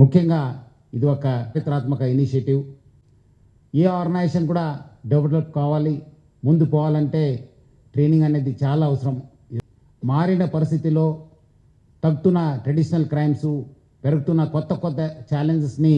ముఖ్యంగా ఇది ఒక చారిత్రాత్మక ఇనిషియేటివ్. ఏ ఆర్గనైజేషన్ కూడా డెవలప్ కావాలి ముందు పోవాలంటే ట్రైనింగ్ అనేది చాలా అవసరం. మారిన పరిస్థితిలో తగ్గుతున్న ట్రెడిషనల్ క్రైమ్స్ పెరుగుతున్న కొత్త కొత్త ఛాలెంజెస్ని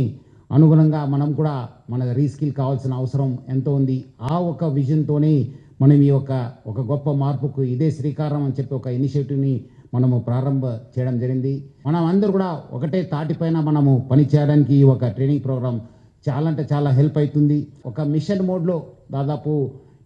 అనుగుణంగా మనం కూడా మన రీస్కిల్ కావాల్సిన అవసరం ఎంతో ఉంది. ఆ ఒక విజన్తోనే మనం ఈ యొక్క ఒక గొప్ప మార్పుకు ఇదే శ్రీకారం అని చెప్పి ఒక ఇనిషియేటివ్ని మనము ప్రారంభ చేయడం జరిగింది. మనం అందరూ కూడా ఒకటే తాటిపైన మనము పని చేయడానికి ఈ ఒక ట్రైనింగ్ ప్రోగ్రామ్ చాలా అంటే చాలా హెల్ప్ అవుతుంది. ఒక మిషన్ మోడ్లో దాదాపు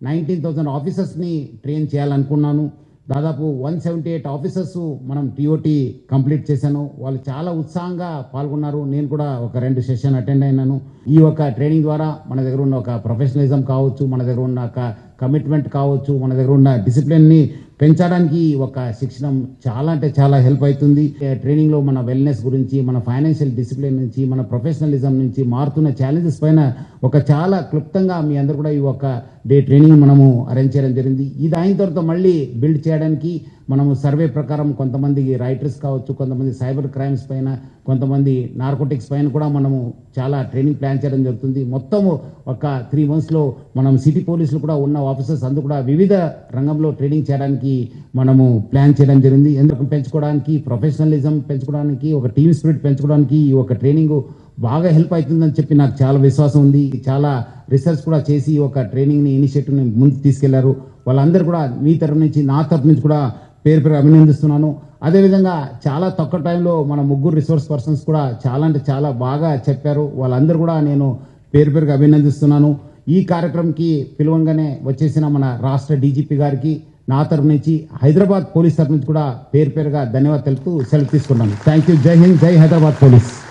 నైన్టీన్ థౌజండ్ ఆఫీసర్స్ని ట్రైన్ చేయాలనుకున్నాను. దాదాపు వన్ సెవెంటీ ఎయిట్ ఆఫీసర్స్ మనం టీఓటీ కంప్లీట్ చేశాను. వాళ్ళు చాలా ఉత్సాహంగా పాల్గొన్నారు. నేను కూడా ఒక రెండు సెషన్ అటెండ్ అయినాను. ఈ యొక్క ట్రైనింగ్ ద్వారా మన దగ్గర ఉన్న ఒక ప్రొఫెషనలిజం కావచ్చు మన దగ్గర ఉన్న ఒక కమిట్మెంట్ కావచ్చు మన దగ్గర ఉన్న డిసిప్లిన్ని పెంచడానికి ఒక శిక్షణ చాలా అంటే చాలా హెల్ప్ అవుతుంది. ట్రైనింగ్లో మన వెల్నెస్ గురించి మన ఫైనాన్షియల్ డిసిప్లిన్ నుంచి మన ప్రొఫెషనలిజం నుంచి మారుతున్న ఛాలెంజెస్ పైన ఒక చాలా క్లుప్తంగా మీ అందరు కూడా ఈ ఒక డే ట్రైనింగ్ మనము అరేంజ్ చేయడం జరిగింది. ఇది అయిన తర్వాత మళ్ళీ బిల్డ్ చేయడానికి మనము సర్వే ప్రకారం కొంతమంది రైటర్స్ కావచ్చు కొంతమంది సైబర్ క్రైమ్స్ పైన కొంతమంది నార్కోటిక్స్ పైన కూడా మనము చాలా ట్రైనింగ్ ప్లాన్ చేయడం జరుగుతుంది. మొత్తము ఒక త్రీ మంత్స్లో మనం సిటీ పోలీసులు కూడా ఉన్న ఆఫీసర్స్ అందరూ కూడా వివిధ రంగంలో ట్రైనింగ్ చేయడానికి మనము ప్లాన్ చేయడం జరిగింది. ఎందుకు పెంచుకోవడానికి ప్రొఫెషనలిజం పెంచుకోవడానికి ఒక టీమ్ స్పిరిట్ పెంచుకోవడానికి ఈ ఒక ట్రైనింగ్ బాగా హెల్ప్ అవుతుందని చెప్పి నాకు చాలా విశ్వాసం ఉంది. చాలా రీసెర్చ్ కూడా చేసి ఒక ట్రైనింగ్ని ఇనిషియేటివ్ని ముందుకు తీసుకెళ్ళారు. వాళ్ళందరూ కూడా మీ తరపు నుంచి నా తరపు నుంచి కూడా పేరు పేరు అభినందిస్తున్నాను. అదేవిధంగా చాలా తక్కువ టైంలో మన ముగ్గురు రిసోర్స్ పర్సన్స్ కూడా చాలా అంటే చాలా బాగా చెప్పారు. వాళ్ళందరూ కూడా నేను పేరు పేరుగా అభినందిస్తున్నాను. ఈ కార్యక్రమంకి పిలవంగానే వచ్చేసిన మన రాష్ట్ర డీజీపీ గారికి నా తరపు నుంచి హైదరాబాద్ పోలీస్ తరపు నుంచి కూడా పేరు పేరుగా ధన్యవాదాలు తెలుపుతూ సెలవు తీసుకున్నాను థ్యాంక్ యూ జై హింద్ జై హైదరాబాద్ పోలీస్.